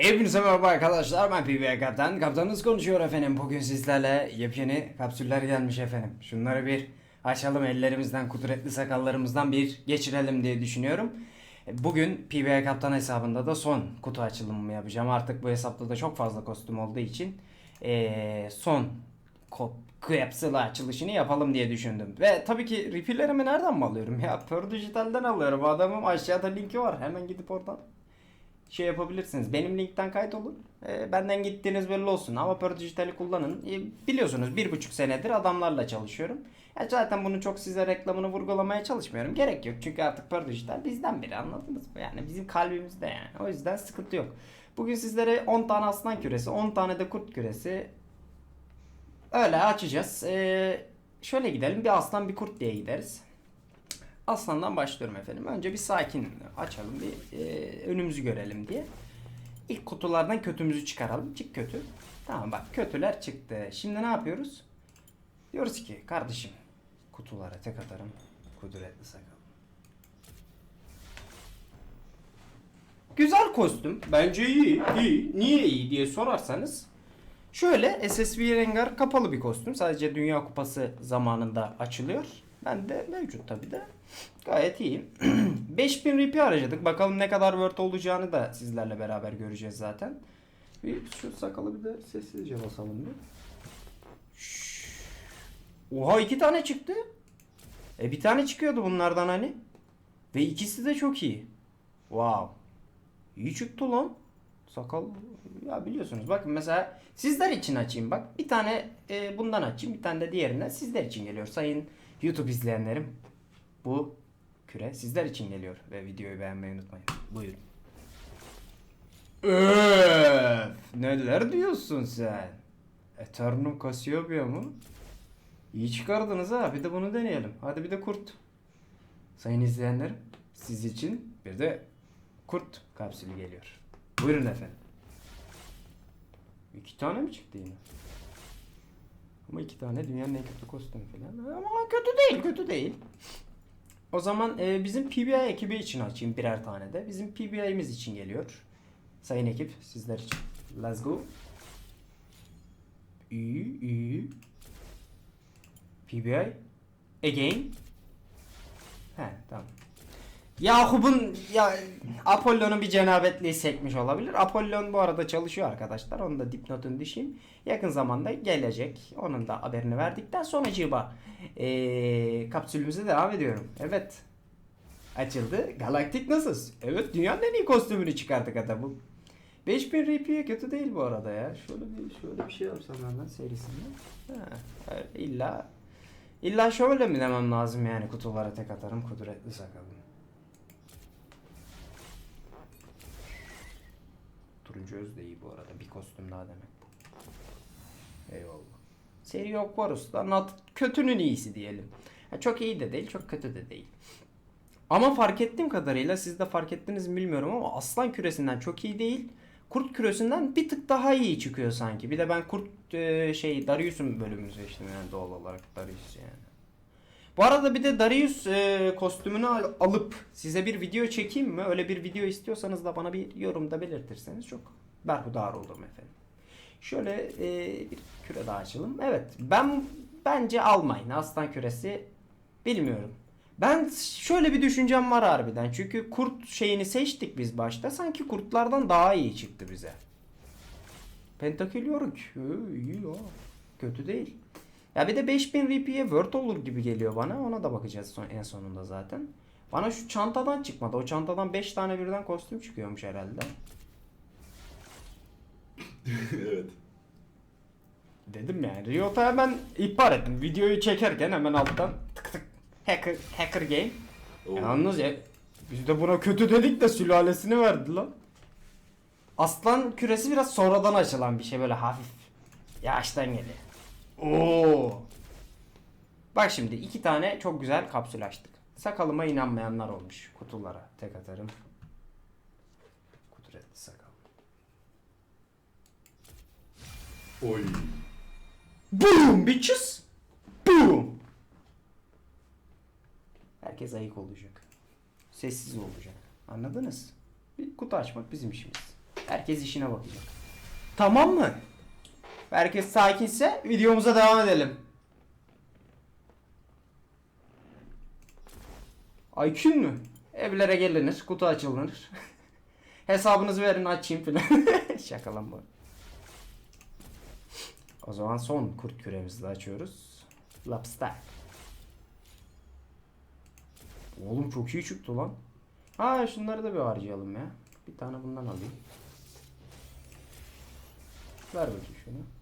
Hepinize merhaba arkadaşlar ben PBA Kaptan. Kaptanınız konuşuyor efendim. Bugün sizlerle yepyeni kapsüller gelmiş efendim. Şunları bir açalım ellerimizden, kudretli sakallarımızdan bir geçirelim diye düşünüyorum. Bugün PBA Kaptan hesabında da son kutu açılımımı yapacağım. Artık bu hesapta da çok fazla kostüm olduğu için eee, son kapsül açılışını yapalım diye düşündüm. Ve tabii ki repeatlerimi nereden mi alıyorum ya? Pearl Digital'den alıyorum. Adamın aşağıda linki var. Hemen gidip oradan şey yapabilirsiniz. Benim linkten kaydolun. E, benden gittiğiniz belli olsun. Ama Pearl Digital'i kullanın. E, biliyorsunuz bir buçuk senedir adamlarla çalışıyorum. Ya zaten bunu çok size reklamını vurgulamaya çalışmıyorum. Gerek yok. Çünkü artık Pearl Digital bizden biri anladınız mı? Yani bizim kalbimizde yani. O yüzden sıkıntı yok. Bugün sizlere 10 tane aslan küresi, 10 tane de kurt küresi öyle açacağız. E, şöyle gidelim. Bir aslan bir kurt diye gideriz. Aslandan başlıyorum efendim. Önce bir sakin açalım bir e, önümüzü görelim diye. İlk kutulardan kötümüzü çıkaralım. Çık kötü. Tamam bak kötüler çıktı. Şimdi ne yapıyoruz? Diyoruz ki kardeşim kutulara tek atarım. Kudretli sakal. Güzel kostüm. Bence iyi. iyi. Niye iyi diye sorarsanız Şöyle SSV Rengar kapalı bir kostüm. Sadece Dünya Kupası zamanında açılıyor. Ben de mevcut tabi de. Gayet iyi. 5000 RP harcadık. Bakalım ne kadar word olacağını da sizlerle beraber göreceğiz zaten. Bir şu sakalı bir de sessizce basalım bir. Oha iki tane çıktı. E bir tane çıkıyordu bunlardan hani. Ve ikisi de çok iyi. Wow. İyi çıktı lan. Sakal ya biliyorsunuz bakın mesela sizler için açayım bak bir tane e, bundan açayım bir tane de diğerinden sizler için geliyor sayın YouTube izleyenlerim bu küre sizler için geliyor ve videoyu beğenmeyi unutmayın. Buyurun. Öf, neler diyorsun sen? Eternum Cassiopeia mu? İyi çıkardınız ha bir de bunu deneyelim. Hadi bir de kurt. Sayın izleyenlerim siz için bir de kurt kapsülü geliyor. Buyurun efendim. İki tane mi çıktı yine? Ama iki tane dünyanın en kötü kostümü falan. Ama kötü değil, kötü değil. O zaman e, bizim PBI ekibi için açayım birer tane de. Bizim PBI'miz için geliyor. Sayın ekip sizler için. Let's go. İyi. PBI. Again. Yakup'un ya Apollon'un bir cenabetliği sekmiş olabilir. Apollon bu arada çalışıyor arkadaşlar. Onu da dipnotun düşeyim. Yakın zamanda gelecek. Onun da haberini verdikten sonra ciba ee, kapsülümüze devam ediyorum. Evet. Açıldı. Galaktik nasıl? Evet dünyanın en iyi kostümünü çıkardık bu. 5000 RP'ye kötü değil bu arada ya. Şöyle bir şöyle bir şey yapsam hemen serisinde. Ha, illa illa şöyle mi demem lazım yani kutulara tek atarım kudretli sakalım. Turuncu öz de iyi bu arada. Bir kostüm daha demek bu. Eyvallah. Seri yok Varus'ta. Not kötünün iyisi diyelim. Ha, çok iyi de değil, çok kötü de değil. Ama fark ettiğim kadarıyla siz de fark ettiniz mi bilmiyorum ama aslan küresinden çok iyi değil. Kurt küresinden bir tık daha iyi çıkıyor sanki. Bir de ben kurt e, şey Darius'un bölümünü seçtim yani doğal olarak Darius yani. Bu arada bir de Darius e, kostümünü al- alıp size bir video çekeyim mi? Öyle bir video istiyorsanız da bana bir yorumda belirtirseniz çok berhudar olurum efendim. Şöyle e, bir küre daha açalım. Evet ben bence almayın aslan küresi bilmiyorum. Ben şöyle bir düşüncem var harbiden. Çünkü kurt şeyini seçtik biz başta. Sanki kurtlardan daha iyi çıktı bize. Pentakil. Ee, iyi ya. Kötü değil. Ya bir de 5000 RP'ye Word olur gibi geliyor bana. Ona da bakacağız son, en sonunda zaten. Bana şu çantadan çıkmadı. O çantadan 5 tane birden kostüm çıkıyormuş herhalde. evet. Dedim yani. Riot'a hemen ihbar ettim. Videoyu çekerken hemen alttan tık tık hacker, hacker game. Oo. Yalnız ya, biz de buna kötü dedik de sülalesini verdi lan. Aslan küresi biraz sonradan açılan bir şey böyle hafif. Yağıştan geliyor. Oo. Bak şimdi iki tane çok güzel kapsül açtık. Sakalıma inanmayanlar olmuş. Kutulara tek atarım. Kudretli sakal. Oy. Boom bitches. Boom. Herkes ayık olacak. Sessiz olacak. Anladınız? Bir kutu açmak bizim işimiz. Herkes işine bakacak. Tamam mı? Herkes sakinse videomuza devam edelim. Aykün mü? Evlere gelinir, kutu açılır. Hesabınızı verin açayım filan. Şaka lan bu. O zaman son kurt küremizi de açıyoruz. Lobster. Oğlum çok iyi çıktı lan. Ha şunları da bir harcayalım ya. Bir tane bundan alayım. Ver bakayım şunu.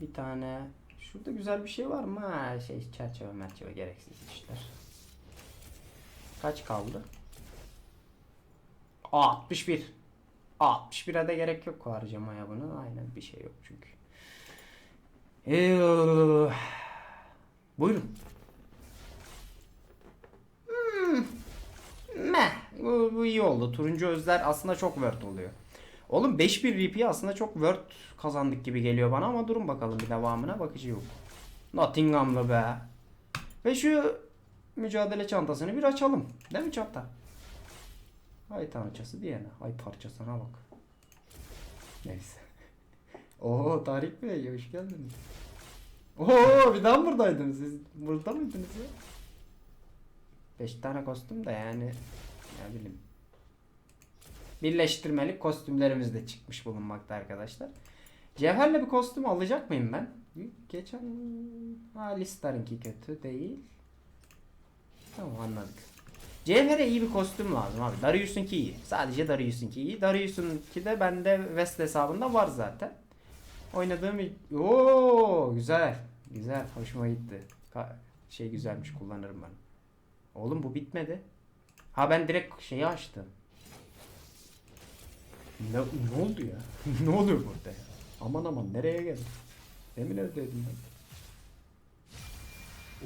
Bir tane. Şurada güzel bir şey var mı? Ha şey çerçeve merçeve gereksiz işler. Kaç kaldı? Aa, 61. Aa, 61'e de gerek yok harcamaya bunu. Aynen bir şey yok çünkü. Ee, buyurun. Hmm. Meh. Bu, bu iyi oldu. Turuncu özler aslında çok word oluyor. Oğlum 5-1 VP aslında çok word kazandık gibi geliyor bana ama durun bakalım bir devamına bakıcı yok. Nottingham'lı be. Ve şu mücadele çantasını bir açalım. Değil mi çanta? Ay tanrıçası diyene. Ay parçasına bak. Neyse. Oo Tarık Bey hoş geldiniz. Oo bir daha buradaydınız siz? Burada mıydınız ya? 5 tane kostüm de yani ne bileyim. Birleştirmelik kostümlerimiz de çıkmış bulunmakta arkadaşlar. Cevherle bir kostüm alacak mıyım ben? Geçen ha Listar'ınki kötü değil. Tamam anladık. Cevher'e iyi bir kostüm lazım abi. Darius'unki iyi. Sadece Darius'unki iyi. Darius'unki de bende West hesabında var zaten. Oynadığım Oo güzel. Güzel. Hoşuma gitti. Ka- şey güzelmiş kullanırım ben. Oğlum bu bitmedi. Ha ben direkt şeyi açtım. Ne, ne oldu ya? ne oluyor burada ya? Aman aman nereye geldim? Demin evdeydim ben.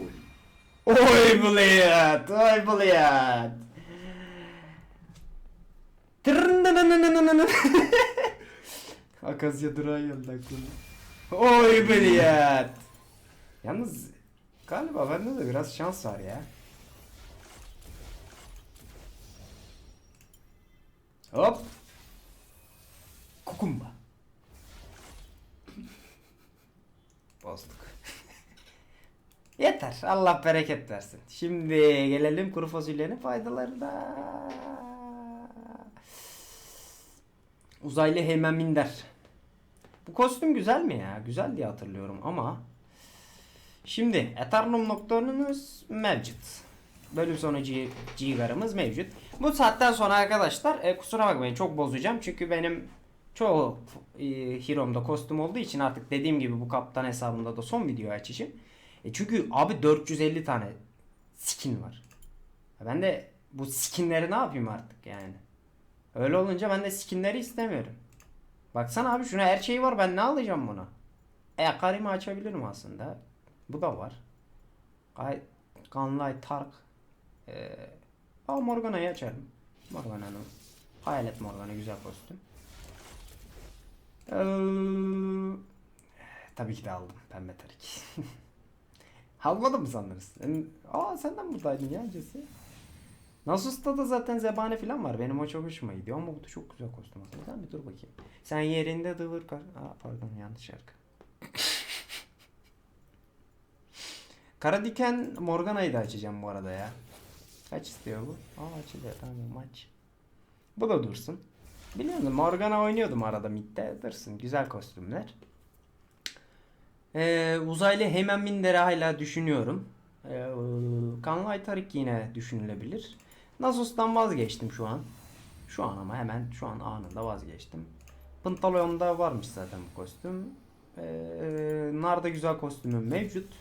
Oy. Oy Bliat! Oy! Tırnınınınınının. Akasya durağı geldi aklıma. Oy Bliat! Yalnız galiba bende de biraz şans var ya. Hop. Kukumba. Bozduk. Yeter. Allah bereket versin. Şimdi gelelim kuru fasulyenin faydalarına. Uzaylı Heymen Minder. Bu kostüm güzel mi ya? Güzel diye hatırlıyorum ama Şimdi Eternum Nocturne'umuz mevcut. Bölüm sonu Gigar'ımız mevcut. Bu saatten sonra arkadaşlar e, kusura bakmayın çok bozacağım. Çünkü benim çoğu e, Hero'mda kostüm olduğu için artık dediğim gibi bu kaptan hesabında da son video açacağım. E çünkü abi 450 tane skin var. Ben de bu skinleri ne yapayım artık yani. Öyle olunca ben de skinleri istemiyorum. Baksana abi şuna her şey var ben ne alacağım buna? E Akarim'i açabilirim aslında. Bu da var. Gay Gunlight Tark. Ee, Aa Morgana'yı açarım. Morgana'nın Hayalet Morgana güzel kostüm. Ee, tabii ki de aldım pembe tarik. Almadın mı sandınız? Sen- Aa senden buradaydın ya Jesse. Nasus'ta da zaten zebane falan var. Benim o çok hoşuma gidiyor ama bu da çok güzel kostüm. Sen bir dur bakayım. Sen yerinde dıvır kar... Aa pardon yanlış şarkı. Kara Diken Morgana'yı da açacağım bu arada ya. Kaç istiyor bu? Aa açılıyor tamam maç. Bu da dursun. Biliyor musun Morgana oynuyordum arada midde. Dursun güzel kostümler. Ee, uzaylı Hemen Minder'i hala düşünüyorum. Ee, Kanlı Aytarik yine düşünülebilir. Nasus'tan vazgeçtim şu an. Şu an ama hemen şu an anında vazgeçtim. Pantaleon'da varmış zaten bu kostüm. Ee, Nar'da güzel kostümüm mevcut.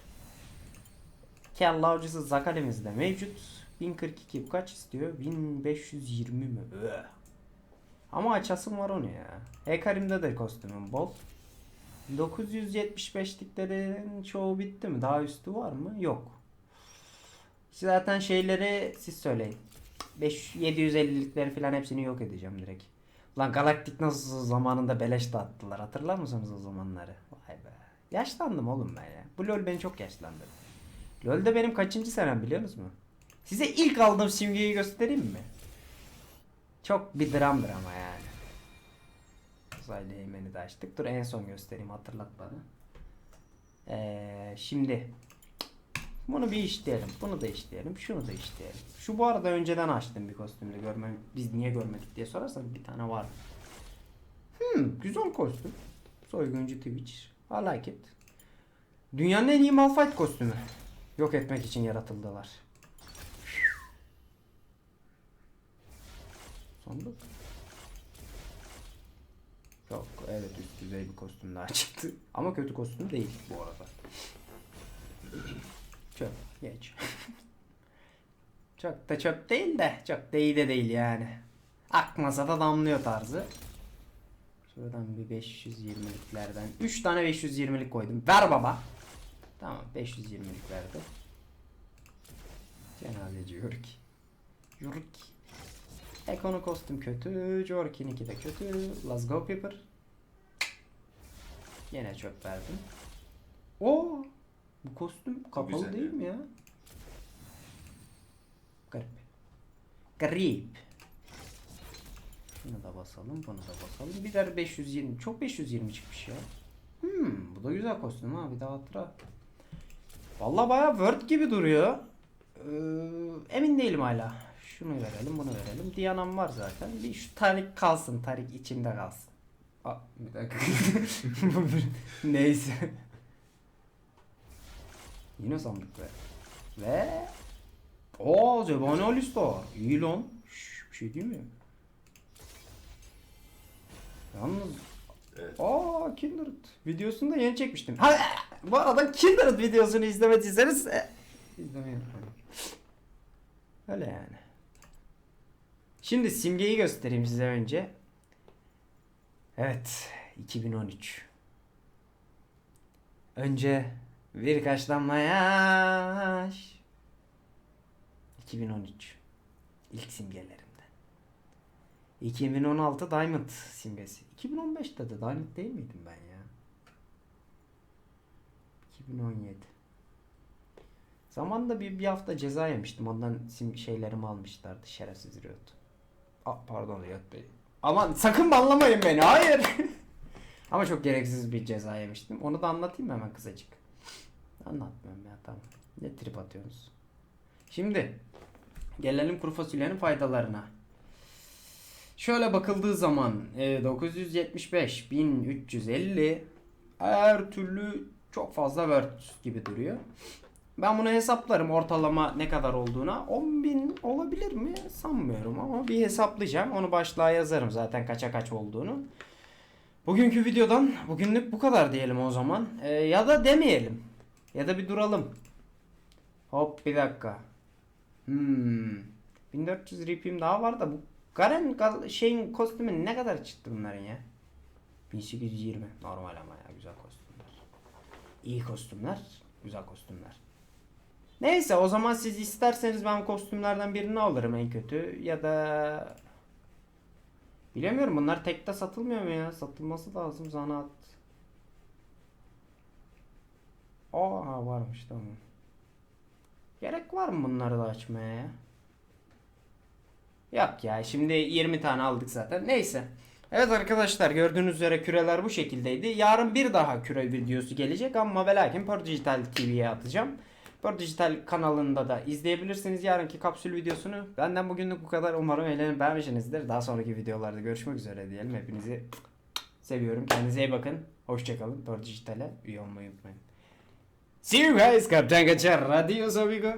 Kelle avcısı Zakale'miz de mevcut. 1042 bu kaç istiyor? 1520 mi? Öh. Ama açasım var onu ya. Hekarim'de de kostümüm bol. 975'liklerin çoğu bitti mi? Daha üstü var mı? Yok. Zaten şeyleri siz söyleyin. 5 750'likleri falan hepsini yok edeceğim direkt. Lan Galaktik nasıl zamanında beleş dağıttılar. Hatırlar mısınız o zamanları? Vay be. Yaşlandım oğlum ben ya. Bu LoL beni çok yaşlandırdı. LoL'de benim kaçıncı senem biliyor musunuz? Size ilk aldığım simgeyi göstereyim mi? Çok bir dramdır ama yani. Uzaylı Eymen'i de açtık. Dur en son göstereyim hatırlat bana. Ee, şimdi bunu bir işleyelim. Bunu da işleyelim. Şunu da işleyelim. Şu bu arada önceden açtım bir kostümde. Görmem, biz niye görmedik diye sorarsan bir tane var. Hmm, güzel kostüm. Soyguncu Twitch. I like it. Dünyanın en iyi Malphite kostümü. Yok etmek için yaratıldılar. Sandık. Çok evet üst düzey bir kostüm daha çıktı. Ama kötü kostüm değil bu arada. Çöp geç. çok da çöp değil de çok da iyi de değil yani. Akmasa da damlıyor tarzı. Şuradan bir 520'liklerden 3 tane 520'lik koydum. Ver baba. Tamam 520'lik verdi. Cenazeci Yörük. Yörük. Ekono kostüm kötü. Jorkin'inki de kötü. Let's go Pepper. Yine çöp verdim. Oo, bu kostüm kapalı güzel değil mi ya? Garip. Garip. Şunu da basalım, bunu da basalım. Birer 520. Çok 520 çıkmış ya. Hmm, bu da güzel kostüm ha. Bir daha hatıra. Vallahi bayağı Word gibi duruyor. Ee, emin değilim hala. Şunu verelim, bunu verelim. Diyanam var zaten. Bir şu tarik kalsın. Tarik içinde kalsın. Aa, bir dakika. Neyse. Yine sandık ver. Ve o Zebani Alista. İyi lan. Şş, bir şey değil mi? Yalnız Evet. Aa Kindred videosunu da yeni çekmiştim. Ha, bu arada Kindred videosunu izlemediyseniz e, izlemeyi unutmayın. Öyle yani. Şimdi simgeyi göstereyim size önce. Evet 2013. Önce birkaç damla yaş. 2013. İlk simgelerimden. 2016 Diamond simgesi. 2015'te de Diamond değil miydim ben ya? 2017. Zamanında bir, bir hafta ceza yemiştim. Ondan sim şeylerimi almışlardı. Şerefsiz Riot. Aa, pardon Riot Bey. Aman sakın banlamayın beni. Hayır. Ama çok gereksiz bir ceza yemiştim. Onu da anlatayım mı hemen kısacık? Anlatmıyorum ya tamam. Ne trip atıyorsunuz? Şimdi gelelim kuru fasulyenin faydalarına. Şöyle bakıldığı zaman e, 975 1350 her türlü çok fazla word gibi duruyor. Ben bunu hesaplarım ortalama ne kadar olduğuna. 10.000 olabilir mi? Sanmıyorum ama bir hesaplayacağım. Onu başlığa yazarım zaten kaça kaç olduğunu. Bugünkü videodan bugünlük bu kadar diyelim o zaman. E, ya da demeyelim. Ya da bir duralım. Hop bir dakika. Hmm. 1400 ripim daha var da bu Garen şeyin kostümü ne kadar çıktı bunların ya? 1820. Normal ama ya güzel kostümler. İyi kostümler, güzel kostümler. Neyse o zaman siz isterseniz ben kostümlerden birini alırım en kötü ya da Bilemiyorum bunlar tekte satılmıyor mu ya? Satılması lazım zanaat. Aa varmış tamam. Gerek var mı bunları da açmaya ya? Yok ya şimdi 20 tane aldık zaten. Neyse. Evet arkadaşlar gördüğünüz üzere küreler bu şekildeydi. Yarın bir daha küre videosu gelecek ama ve lakin Pör Dijital TV'ye atacağım. Pör Dijital kanalında da izleyebilirsiniz yarınki kapsül videosunu. Benden bugünlük bu kadar. Umarım eğlenip beğenmişsinizdir. Daha sonraki videolarda görüşmek üzere diyelim. Hepinizi seviyorum. Kendinize iyi bakın. Hoşçakalın. Pör Dijital'e üye olmayı unutmayın. See you guys. Kaptan Kaçar. Adios amigo.